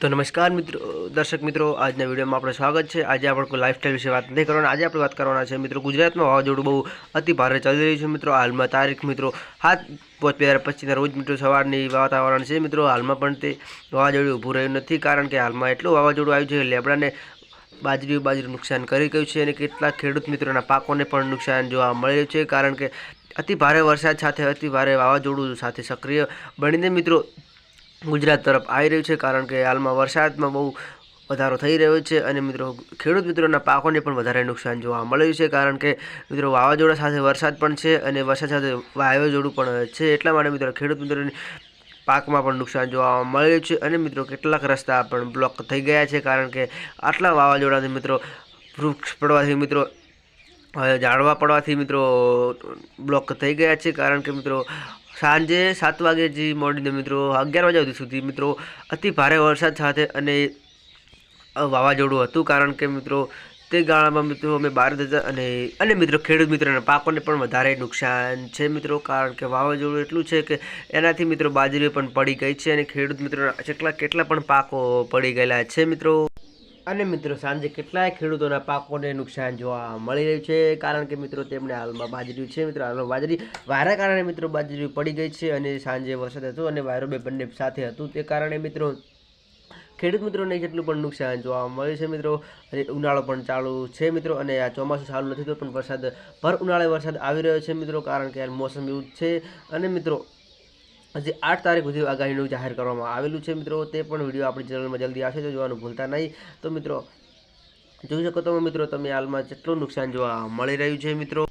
તો નમસ્કાર મિત્રો, દર્શક મિત્રો, આજના વિડીયોમાં આપણું સ્વાગત છે. આજે આપણે કોઈ લાઇફસ્ટાઈલ વિશે વાત નથી કરવાના. આજે આપણે વાત કરવાના છે મિત્રો, ગુજરાતમાં વાવાઝોડું બહુ અતિ ભારે ચાલી રહ્યું છે મિત્રો. હાલમાં તારીખ મિત્રો હાથ પાંચ બે હજાર પચીસના રોજ મિત્રો સવારની વાતાવરણ છે મિત્રો. હાલમાં પણ તે વાવાઝોડું ઊભું રહ્યું નથી કારણ કે હાલમાં એટલું વાવાઝોડું આવ્યું છે કે લેબડાને બાજરી બાજરી નુકસાન કરી ગયું છે અને કેટલાક ખેડૂત મિત્રોના પાકોને પણ નુકસાન જોવા મળી રહ્યું છે કારણ કે અતિ ભારે વરસાદ સાથે અતિ ભારે વાવાઝોડું સાથે સક્રિય બનીને મિત્રો ગુજરાત તરફ આવી રહ્યું છે, કારણ કે હાલમાં વરસાદમાં બહુ વધારો થઈ રહ્યો છે અને મિત્રો, ખેડૂત મિત્રોના પાકોને પણ વધારે નુકસાન જોવા મળ્યું છે, કારણ કે મિત્રો, વાવાઝોડા સાથે વરસાદ પણ છે અને વરસાદ સાથે વાવાઝોડું પણ છે, એટલા માટે મિત્રો, ખેડૂત મિત્રોને પાકમાં પણ નુકસાન જોવા મળ્યું છે અને મિત્રો, કેટલાક રસ્તા પણ બ્લોક થઈ ગયા છે, કારણ કે આટલા વાવાઝોડાથી મિત્રો, વૃક્ષ પડવાથી મિત્રો ઝાડવા પડવાથી મિત્રો બ્લોક થઈ ગયા છે, કારણ કે મિત્રો સાંજે સાત વાગ્યાથી મોડીને મિત્રો અગિયાર વાગ્યા સુધી મિત્રો અતિ ભારે વરસાદ સાથે અને વાવાઝોડું હતું, કારણ કે મિત્રો તે ગાળામાં મિત્રો અમે બહાર જતા અને અને મિત્રો ખેડૂત મિત્રોના પાકોને પણ વધારે નુકસાન છે મિત્રો, કારણ કે વાવાઝોડું એટલું છે કે એનાથી મિત્રો બાજરી પણ પડી ગઈ છે અને ખેડૂત મિત્રોના કેટલા કેટલા પણ પાકો પડી ગયેલા છે મિત્રો. અને મિત્રો, સાંજે કેટલાય ખેડૂતોના પાકોને નુકસાન જોવા મળી રહ્યું છે. કારણ કે મિત્રો, તેમણે હાલમાં બાજરી છે. મિત્રો, હાલમાં બાજરી વાયરા કારણે મિત્રો બાજરી પડી ગઈ છે અને સાંજે વરસાદ હતો અને વાયરો બે બંને સાથે હતું. તે કારણે મિત્રો, ખેડૂત મિત્રોને જેટલું પણ નુકસાન જોવા મળ્યું છે મિત્રો, અને ઉનાળો પણ ચાલુ છે મિત્રો, અને આ ચોમાસું ચાલુ નથી તો પણ વરસાદ, ભર ઉનાળે વરસાદ આવી રહ્યો છે મિત્રો, કારણ કે મોસમ એવું છે. અને મિત્રો હજી આઠ તારીખ સુધી આગાહીનું જાહેર કરવામાં આવેલું છે મિત્રો. તે પણ વીડિયો આપણી ચેનલમાં જલ્દી આવશે, તો જોવાનું ભૂલતા નહીં. તો મિત્રો, જોઈ શકો તમે મિત્રો તમે હાલમાં કેટલું નુકસાન જોવા મળી રહ્યું છે મિત્રો.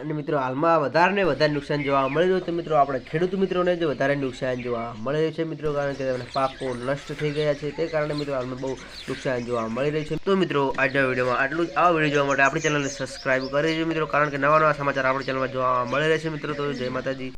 અને મિત્રો, હાલમાં વધારે વધારે નુકસાન જોવા મળી રહ્યું છે મિત્રો. આપણે ખેડૂત મિત્રોને જ વધારે નુકસાન જોવા મળી રહ્યું છે મિત્રો, કારણ કે તેમને પાકો નષ્ટ થઈ ગયા છે. તે કારણે મિત્રો, હાલમાં બહુ નુકસાન જોવા મળી રહ્યું છે. તો મિત્રો, આજના વિડીયોમાં આટલું જ. આ વીડિયો જોવા માટે આપણી ચેનલને સબસ્ક્રાઈબ કરી દેજો મિત્રો, કારણ કે નવા નવા સમાચાર આપણી ચેનલમાં જોવા મળી રહેશે મિત્રો. તો જય માતાજી.